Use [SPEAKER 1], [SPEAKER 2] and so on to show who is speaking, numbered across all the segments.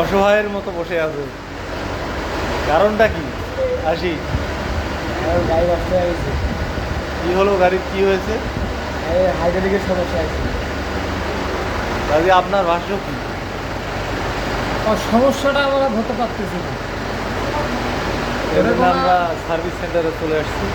[SPEAKER 1] অসহায়ের মতো বসে আছে। কারণটা কি? আসি। কি হলো গাড়ির? কি হয়েছে?
[SPEAKER 2] হাইড্রোলিকের সমস্যা আছে
[SPEAKER 1] কাজে আপনার ভাষ্য কি?
[SPEAKER 2] সমস্যাটা আমরা হতে পারতেছি না
[SPEAKER 1] আমরা সার্ভিস সেন্টারে চলে আসছি।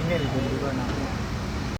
[SPEAKER 2] ഇങ്ങനെ